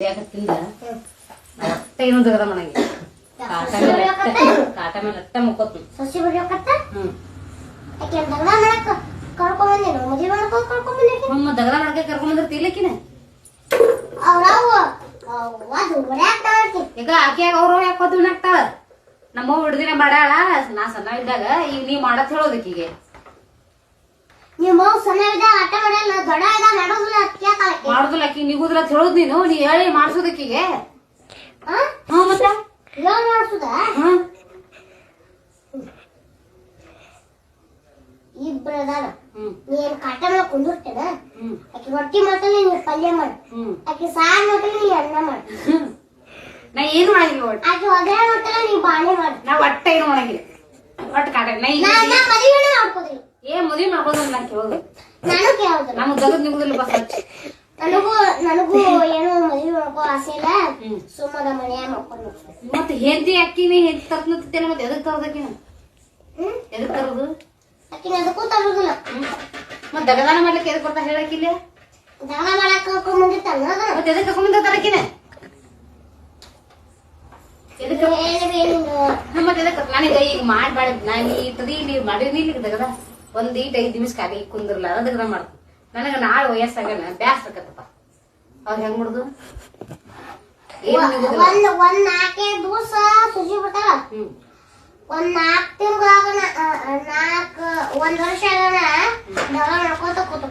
ಯಾಕತ್ತಿಂದ ಅಷ್ಟೇ ಏನು ತೆಗದ ಮನೆಗೆ. ಕಾಟ ಮೇಲೆ ಅಷ್ಟೇ ಕಾಟ ಮೇಲೆ ಅಷ್ಟೇ ಮುಕ್ಕೋತು ಸಸಿ ಬಿಡ್ಬೇಕತ್ತ ಹ್ಮ್. ಆಕೆ ದಗದ ಮಾಡಕ್ ಕರ್ಕೊಂಡ್ ಬಂದೇನು ಮದುವೆ ಮಾಡ್ಕೊಂಡ್ ಕರ್ಕೊಂಡ್ ಬಂದೇನಿ ಹ್ಮ್ ದಗದ ಮಾಡಕ್ಕೆ ಕರ್ಕೊಂಡ್ ಬಂದಿರ್ತಿ ಇಲ್ಲಕಿನ ಅವ್ರವು ಅದು ಹೊಡ್ಯಾಕ್ ಈಗ ಆಕೆಯಾಗ ಅವ್ರು ಯಾಕೆ ಹೊತ್ತು ಹಾಕ್ತಾಳ ನಮ್ಮ ಹಿಡ್ದಿನ ಮಾಡ್ಯಾಳ ನಾ ಸಣ್ಣ ಇದ್ದಾಗ ಈಗ ನೀ ಮಾಡತ್ ಹೇಳೋದಕ್ಕೀಗೆ ನಿಮ್ಮ ಮಗು ಸಣ್ಣ ಇದ್ದಾಗ ಆಟ ಮಾಡಲ್ಲ ದೊಡ್ಡ ಇದ್ದಾಗ ಮಾಡೋದಿಲ್ಲ ಕೇಳ್ತಾಳಕ್ಕೆ. ಮಾಡುದಿಲ್ಲ ಆಕಿ ಅಂತ ಹೇಳೋದ್ ನೀನು ನೀ ಹೇಳಿ ಮಾಡ್ಸೋದಕ್ಕೀಗೆ ಹಾ ಮತ್ತ? ಏನ್ ಮಾಡ್ಸುದ? ಹಾ. ಇಬ್ರು ಅದಾರ. ನೀನ್ ಕಾಟ ಮೇಲೆ ಕುಂದಿರ್ತೇನ. ಆಕಿ ರೊಟ್ಟಿ ಮಾಡ್ತಾನೆ ನೀ ಪಲ್ಯ ಮಾಡು. ಆಕಿ ಸಾರ್ ಮಾಡ್ತಾನೆ ನೀ ಅನ್ನ ಮಾಡು. ನಾ ಏನು ಮಾಡಂಗಿಲ್ಲ ಒಟ್ಟು? ಆಕಿ ಒಗ್ಗರಣೆ ಮಾಡ್ತಾನೆ ನೀ ಬಾಣೆ ಮಾಡು. ನಾ ಒಟ್ಟ ಏನು ಮಾಡಂಗಿಲ್ಲ. ಒಟ್ಟು ಕಾಟ ನಾ ನಾ ಮಾಡ್ಕೋದಿಲ್ಲ ಏನ್ ಮದುವೆ ಮಾಡ್ಬೋದು ನಾ ಕೇಳೋದು ನಾನು ಕೇಳೋದಿಲ್ಲ ನಮ್ಮ ಜಗತ್ ನಿಗುದಿಲ್ಲ ಬಸ್ ನನಗೂ ನನಗೂ ಏನೋ ಮದುವೆ ಮಾಡ್ಕೋ ಆಸೆ ಇಲ್ಲ. ಹ್ಮ್. ಸುಮ್ಮದ ಮನೆಯ ಮಾಡ್ಕೊಂಡು ಮತ್ತೆ ಹೆಂಡತಿ ಅಕ್ಕಿನಿ ಹೆಂಡತಿ ಮತ್ತೆ ಎದಕ್ ತರೋದಕ್ಕಿನ ಹ್ಮ್. ಎದಕ್ ತರದು? ಅಕ್ಕಿನ ಅದಕ್ಕೂ ತರೋದಿಲ್ಲ. ಮತ್ತೆ ಮತ್ ದಗದಾನ ಮಾಡ್ಲಿಕ್ಕೆ ಎದಕ್ ಬರ್ತಾ ಹೇಳಕ್ಕಿಲ್ಲ ದಾನ ಮಾಡಕ್ ಕರ್ಕೊಂಡ್ ಬಂದಿರ್ತಾನ ಮತ್ತೆ ಎದಕ್ ಕರ್ಕೊಂಡ್ ಮತ್ತೆ ನನಗ ಈಗ ಮಾಡ್ಬೇಡ ನಾನು ಈ ತದಿ ಇಲ್ಲಿ ಮಾಡಿರ್ನಿ ಇಲ್ಲಿ ದಗದ. ಒಂದ್ ಈಟ್ ಐದ್ ನಿಮಿಷ ಖಾಲಿ ಕುಂದಿರ್ಲ ಅದ ದಗದ ಮಾಡ್ತ ನನಗ ನಾಳೆ ವಯಸ್ಸಾಗಣ ಬ್ಯಾಸ್ರಕತ್ತಪ್ಪ ಅವ್ರ ಹೆಂಗ್ ಮಾಡುದು? ಒಂದ್ ಒಂದ್ ನಾಲ್ಕೈದು ದಿವಸ ಸುಜಿ ಬಿಡ್ತಾರ? ಒಂದ್ ನಾಲ್ಕ್ ತಿಂಗಳಾಗ ನಾಲ್ಕ್ ಒಂದ್ ವರ್ಷ ಆಗನ ದಾನ ಮಾಡ್ಕೋತ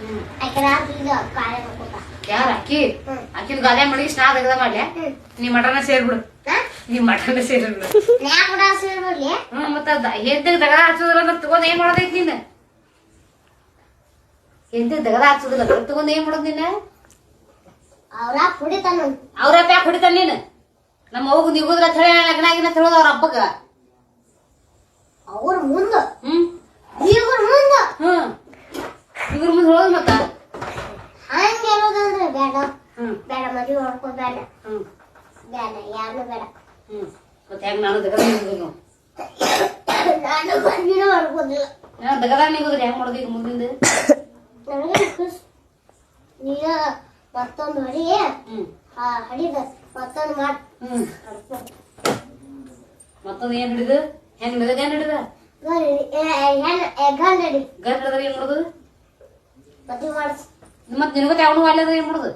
ಹ್ಮ್. ಆಕೆ ರಾತ್ರಿ ಕಾರ್ಯ ಮಾಡ್ಕೋತ ಯಾರ ಅಕ್ಕಿ. ಅಕ್ಕಿನ ಗಾದೆ ಮಾಡಿ ಸ್ನಾನ ತೆಗ್ದ ಮಾಡ್ಲೆ. ನೀ ಮಟನ ಸೇರ್ಬಿಡು. ಹಾ? ನೀ ಮಟನ ಸೇರ್ಬಿಡು ನಾ ಕೂಡ ಸೇರ್ಬಿಡ್ಲಿ ಹ್ಮ್ ಮತ್ತ ದಗದ ಹಚ್ಚುದಿಲ್ಲ ತಗೊಂಡ್ ಏನ್ ಮಾಡೋದೈತಿ ನೀನ್? ಎಂತ ದಗದ ಹಚ್ಚುದಿಲ್ಲ ತಗೊಂಡ್ ಏನ್ ಮಾಡೋದ್ ನಿನ್ನ ಅವ್ರ ಕುಡಿತಾನ ಅವ್ರ ಅಪ್ಪ ಯಾಕೆ ಹೊಡಿತಾನ ನೀನ್? ನಮ್ಮ ಅವ್ಗ ನಿಗುದ್ರ ಹೇಳಿ ಲಗ್ನ ಆಗಿನ ಅಂತ ಅವ್ರ ಅಪ್ಪಗ. ಅವ್ರ ಮುಂದ. ಹ್ಮ್. ಇವ್ರ ಮುಂದ. ಹ್ಮ್. ಇವ್ರ ಮುಂದೆ ಹೇಳೋದು ಮತ್ತ? ಹಂಗ ಹೇಳೋದಂದ್ರೆ ಬೇಡ. ಹ್ಮ್. ಬೇಡ ಮದುವೆ ಮಾಡ್ಕೋ ಬೇಡ. ಹ್ಮ್. ಬೇಡ ಯಾರು ಬೇಡ. ಮತ್ತೆ ಹೆಂಗ್ ನಾನು ದಗದ ನಿಗುದ್ರು ನಾನು ಮದುವೆ ಮಾಡ್ಕೋದಿಲ್ಲ ನಾನು ದಗದ ನಿಗುದ್ರಿ ಹೆಂಗ್ ಮಾಡೋದು ಈಗ ಮುಂದಿಂದ? ನನಗೆ ನೀಗ ಮತ್ತೊಂದು ಹೊಡಿ. ಹಡಿದ ಮತ್ತೊಂದು ಮಾಡ್ ಮತ್ತೊಂದ್ ಏನ್ ಹಿಡಿದು? ಹೆಂಗ್ ಹಿಡಿದ? ಏನ್ ಹಿಡಿದ? ಗಂಡ ನಡಿ ಗರ್ ಹಿಡಿದ್ರೆ ಏನ್ ಮಾಡೋದು? ಮದುವೆ ಮಾಡಿಸ್. ಮತ್ ನಿನಗತ್ತೆ ಅವನು ಅಲ್ಲ ಅಂದ್ರೆ ಏನ್ ಮಾಡೋದು?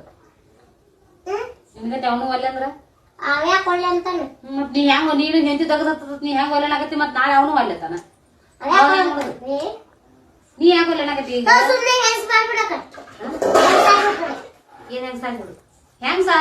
ನಿನಗತ್ತೆ ಅವನು ಅಲ್ಲ ಅಂದ್ರ ಅವ್ಯಾಕ ಒಳ್ಳೆ ಅಂತಾನೆ. ಮತ್ ನೀ ಹೆಂಗ ನೀನು ಹೆಂಡತಿ ತೆಗದ ನೀ ಹೆಂಗ್ ಒಲ್ಲೆನಾಗತ್ತಿ ಮತ್ ನಾಳೆ ಅವನು ಒಲ್ಲೆತಾನ ನೀ ಹೆಂಗ್ ಒಲ್ಲೆನಾಗತ್ತಿ ಈಗ. ಏನ್ ಹೆಂಗ್ ಸಾಯ್ಬಿಡು ಹೆಂಗ್ ಸಾ